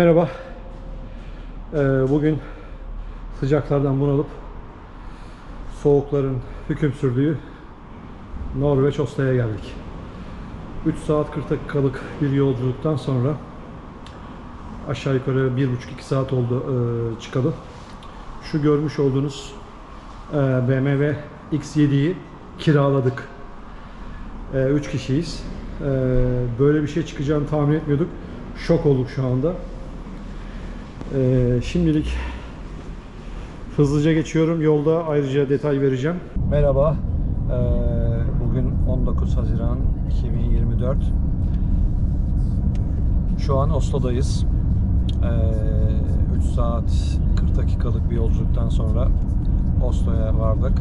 Merhaba. Ee, bugün sıcaklardan bunalıp soğukların hüküm sürdüğü Norveç Oslo'ya geldik. 3 saat 40 dakikalık bir yolculuktan sonra aşağı yukarı 1,5-2 saat oldu e, çıkalı. Şu görmüş olduğunuz e, BMW X7'yi kiraladık. 3 kişiyiz. E, böyle bir şey çıkacağını tahmin etmiyorduk. Şok olduk şu anda. Ee, şimdilik hızlıca geçiyorum. Yolda ayrıca detay vereceğim. Merhaba. Ee, bugün 19 Haziran 2024. Şu an Oslo'dayız. Ee, 3 saat 40 dakikalık bir yolculuktan sonra Oslo'ya vardık.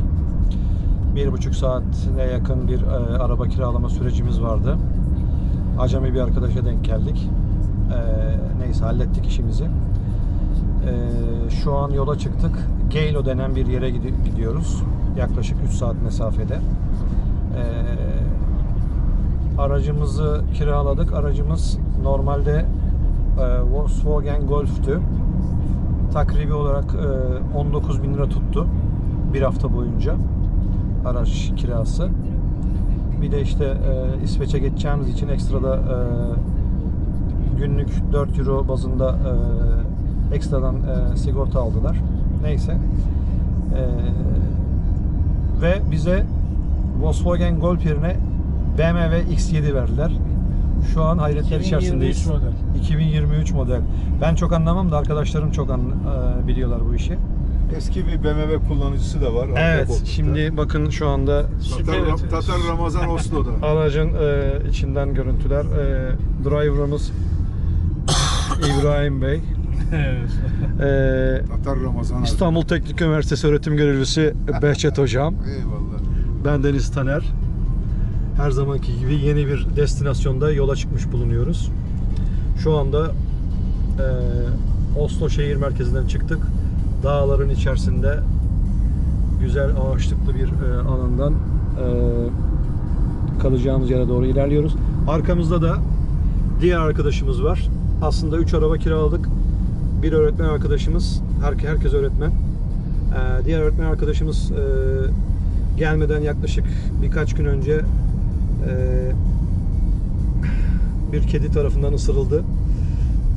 Bir buçuk saate yakın bir e, araba kiralama sürecimiz vardı. Acemi bir arkadaşa denk geldik. Ee, neyse hallettik işimizi. Ee, şu an yola çıktık. Geylo denen bir yere gidi- gidiyoruz. Yaklaşık 3 saat mesafede. Ee, aracımızı kiraladık. Aracımız normalde e, Volkswagen Golf'tü. Takribi olarak e, 19 bin lira tuttu. Bir hafta boyunca araç kirası. Bir de işte e, İsveç'e geçeceğimiz için ekstra da e, günlük 4 euro bazında e, ekstradan e, sigorta aldılar. Neyse. E, ve bize Volkswagen Golf yerine BMW X7 verdiler. Şu an hayretler 2023 içerisindeyiz. model. 2023 model. Ben çok anlamam da arkadaşlarım çok an, e, biliyorlar bu işi. Eski bir BMW kullanıcısı da var. arka Evet, koltukta. şimdi bakın şu anda Tatar. Tatar Ramazan Oslo'da. aracın e, içinden görüntüler. E, driver'ımız İbrahim Bey. Evet. E, Tatar Ramazan abi. İstanbul Teknik Üniversitesi öğretim görevlisi Behçet Hocam. Eyvallah. Ben Deniz Taner. Her zamanki gibi yeni bir destinasyonda yola çıkmış bulunuyoruz. Şu anda e, Oslo şehir merkezinden çıktık. Dağların içerisinde güzel ağaçlıklı bir e, alandan e, kalacağımız yere doğru ilerliyoruz. Arkamızda da diğer arkadaşımız var. Aslında 3 araba kiraladık. Bir öğretmen arkadaşımız, her, herkes öğretmen. Ee, diğer öğretmen arkadaşımız e, gelmeden yaklaşık birkaç gün önce e, bir kedi tarafından ısırıldı.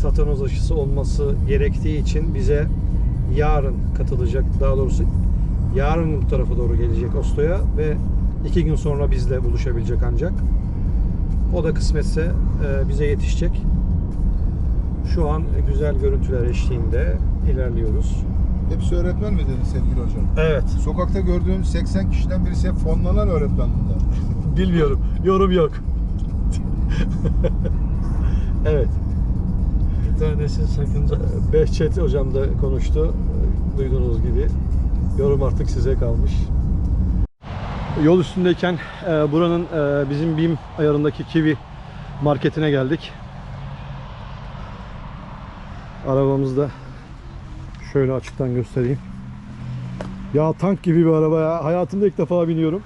Tatanoz aşısı olması gerektiği için bize yarın katılacak. Daha doğrusu yarın bu tarafa doğru gelecek Oslo'ya ve iki gün sonra bizle buluşabilecek ancak. O da kısmetse e, bize yetişecek. Şu an güzel görüntüler eşliğinde ilerliyoruz. Hepsi öğretmen mi dedin sevgili hocam? Evet. Sokakta gördüğüm 80 kişiden birisi hep fonlanan öğretmen bunlar. Bilmiyorum. Yorum yok. evet. Bir tanesi sakınca. Behçet hocam da konuştu. Duyduğunuz gibi. Yorum artık size kalmış. Yol üstündeyken e, buranın e, bizim BİM ayarındaki Kiwi marketine geldik. Arabamızda şöyle açıktan göstereyim. Ya tank gibi bir araba ya. Hayatımda ilk defa biniyorum.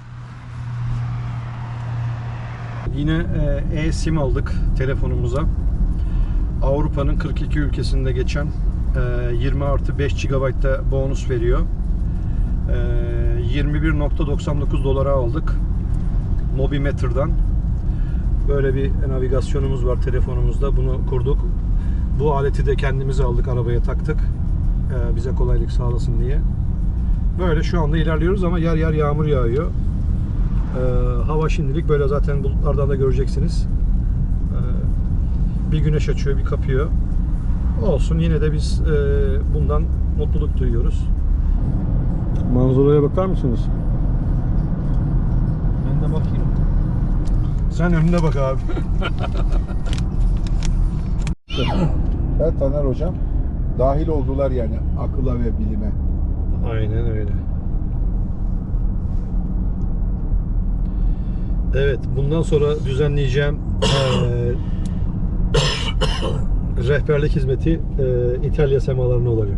Yine e, e-sim aldık telefonumuza. Avrupa'nın 42 ülkesinde geçen e, 20 artı 5 GB'da bonus veriyor. E, 21.99 dolara aldık. Mobimeter'dan. Böyle bir navigasyonumuz var telefonumuzda. Bunu kurduk. Bu aleti de kendimiz aldık. Arabaya taktık. E, bize kolaylık sağlasın diye. Böyle şu anda ilerliyoruz ama yer yer yağmur yağıyor. Ee, hava şimdilik böyle zaten bulutlardan da göreceksiniz. Ee, bir güneş açıyor, bir kapıyor. Olsun yine de biz e, bundan mutluluk duyuyoruz. Manzaraya bakar mısınız? Ben de bakayım. Sen önüne bak abi. Evet Taner hocam. Dahil oldular yani akıla ve bilime. Aynen öyle. Evet, bundan sonra düzenleyeceğim eee, rehberlik hizmeti eee, İtalya semalarına olacak.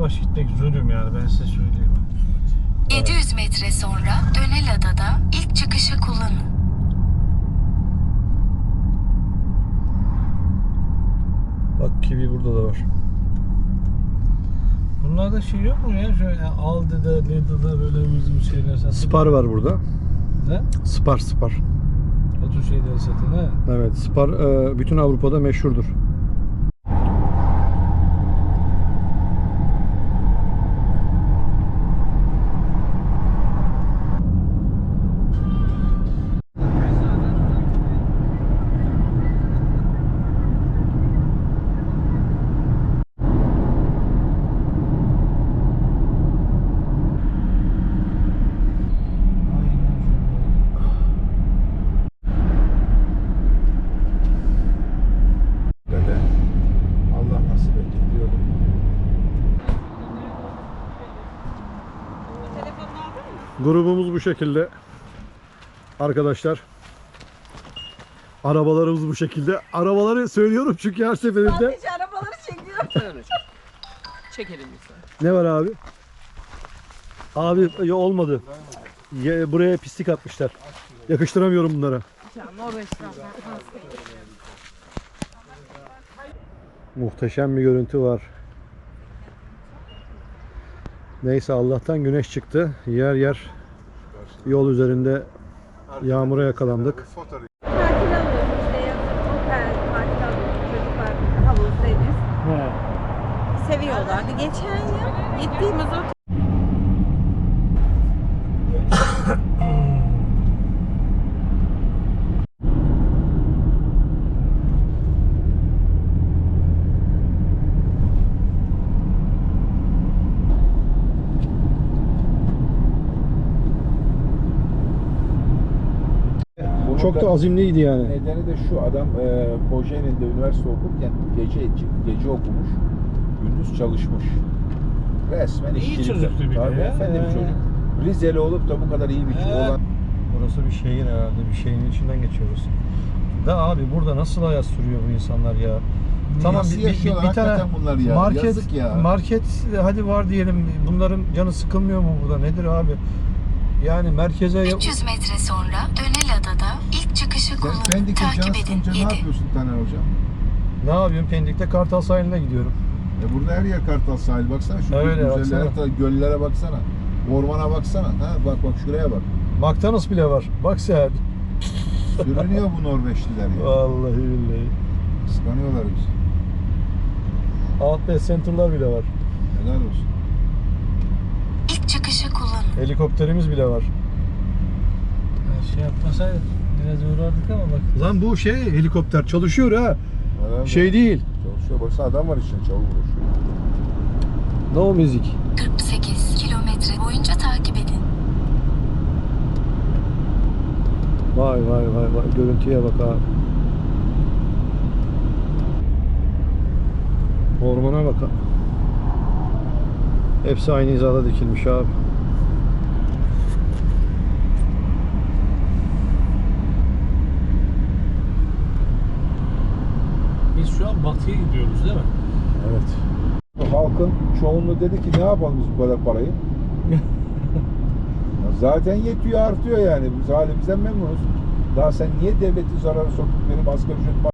Yavaş gitmek zulüm yani ben size söyleyeyim. 700 metre sonra Dönelada'da ilk çıkışı kullanın. Bak kivi burada da var. Bunlarda şey yok mu ya? Şöyle Aldi'de, Lidl'da böyle bizim şeyler satılıyor. Spar var burada. Ne? Spar, Spar. O tür şeyleri satın ha. Evet, Spar e, bütün Avrupa'da meşhurdur. Grubumuz bu şekilde. Arkadaşlar. Arabalarımız bu şekilde. Arabaları söylüyorum çünkü her seferinde. Sadece arabaları çekiyor. Çekelim lütfen. Ne var abi? Abi ya olmadı. Ya, buraya pislik atmışlar. Yakıştıramıyorum bunlara. Muhteşem bir görüntü var. Neyse Allah'tan güneş çıktı. Yer yer yol üzerinde yağmura yakalandık. Fotoğraf. Tatil alıyoruz işte yazın otel tatil. Çocuklar havuz, deniz. Seviyorlardı. Geçen yıl gittiğimiz otel Çok da azimliydi yani. Nedeni de şu adam e, Kocaeli'nde üniversite okurken gece gece okumuş, gündüz çalışmış. Resmen İyi işçilik. çocuktu bir de Tabii ya. efendim Ee. çocuk. Rizeli olup da bu kadar iyi bir Ee. olan Burası bir şehir herhalde. Bir şehrin içinden geçiyoruz. Da abi burada nasıl hayat sürüyor bu insanlar ya? Tamam Nasıl bir, bir, bir, yaşıyorlar bir tane hakikaten bunlar ya? market Yazık ya. market hadi var diyelim. Bunların canı sıkılmıyor mu burada? Nedir abi? Yani merkeze 300 metre sonra Dönelada'da ilk çıkışı Sen kullanın. Pendik'e Takip edin. sıkınca ne 7. yapıyorsun Taner Hocam? ne yapıyorum? Pendik'te Kartal sahiline gidiyorum. E burada her yer Kartal sahil baksana şu Öyle, güzeller, baksana. her taraf göllere baksana. Ormana baksana. Ha bak bak şuraya bak. McDonald's bile var. Bak sen. Sürünüyor bu Norveçliler ya. Vallahi billahi. Kıskanıyorlar bizi. Outlet Center'lar bile var. Helal olsun. Helikopterimiz bile var. Yani şey yapmasaydık biraz uğrardık ama bak. Lan bu şey helikopter çalışıyor ha. Helal Şey değil. Çalışıyor. Baksana adam var içinde çabuk uğraşıyor. No müzik. 48 kilometre boyunca takip edin. Vay vay vay vay görüntüye bak abi. Ormana bak abi. Hepsi aynı hizada dikilmiş abi. Biz şu an batıya gidiyoruz değil mi? Evet. Halkın çoğunluğu dedi ki ne yapalım biz bu kadar parayı? Zaten yetiyor artıyor yani. Biz halimizden memnunuz. Daha sen niye devleti zarara sokup benim asgari ücretim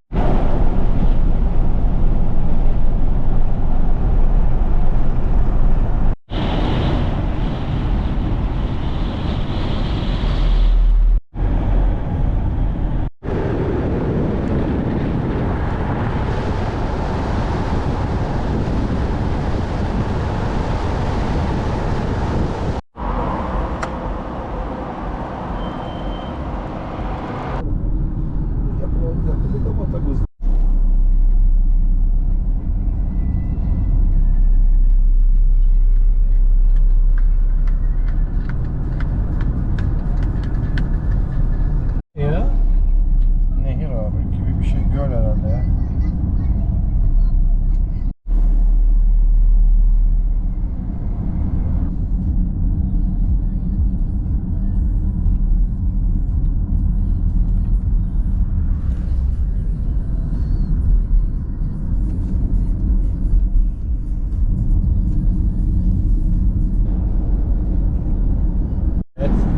yapıldı yapıldı ama tabii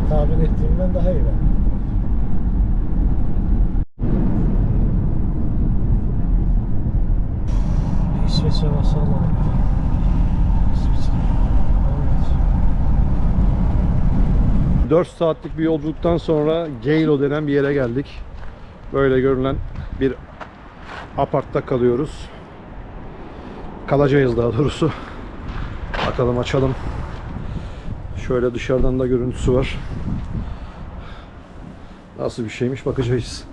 tahmin ettiğimden daha iyi ben. İsveç'e basalım. İsveç. Evet. 4 saatlik bir yolculuktan sonra Geylo denen bir yere geldik. Böyle görünen bir apartta kalıyoruz. Kalacağız daha doğrusu. Bakalım açalım. Şöyle dışarıdan da görüntüsü var. Nasıl bir şeymiş bakacağız.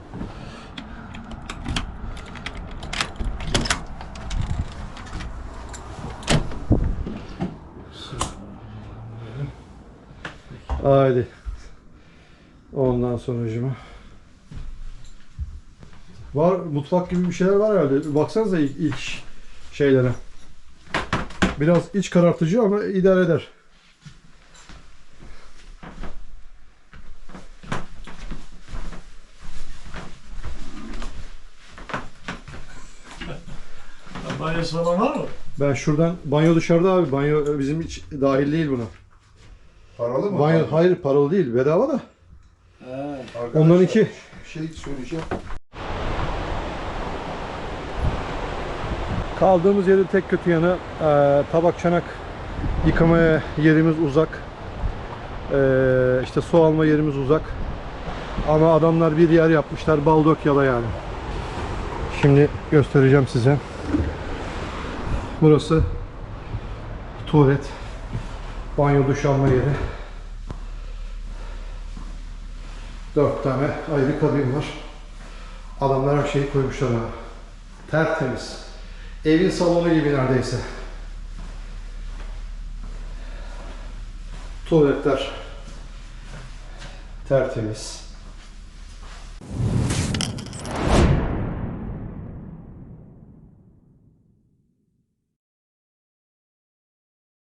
Haydi. Ondan sonucuma. Var mutfak gibi bir şeyler var herhalde. Baksanıza ilk, ilk şeylere. Biraz iç karartıcı ama idare eder. Banyosu falan var mı? Ben şuradan banyo dışarıda abi. Banyo bizim hiç dahil değil buna. Paralı mı? Banyo hayır paralı değil. Bedava da. Arkadaşlar, Ondan iki. Bir şey söyleyeceğim. Kaldığımız yerin tek kötü yanı e, tabak çanak yıkamaya yerimiz uzak. E, işte su alma yerimiz uzak. Ama adamlar bir yer yapmışlar Baldokyalı yani. Şimdi göstereceğim size. Burası tuvalet, banyo duş alma yeri. Dört tane ayrı kabin var. Adamlar her şeyi koymuşlar abi. Tertemiz. Evin salonu gibi neredeyse. Tuvaletler tertemiz.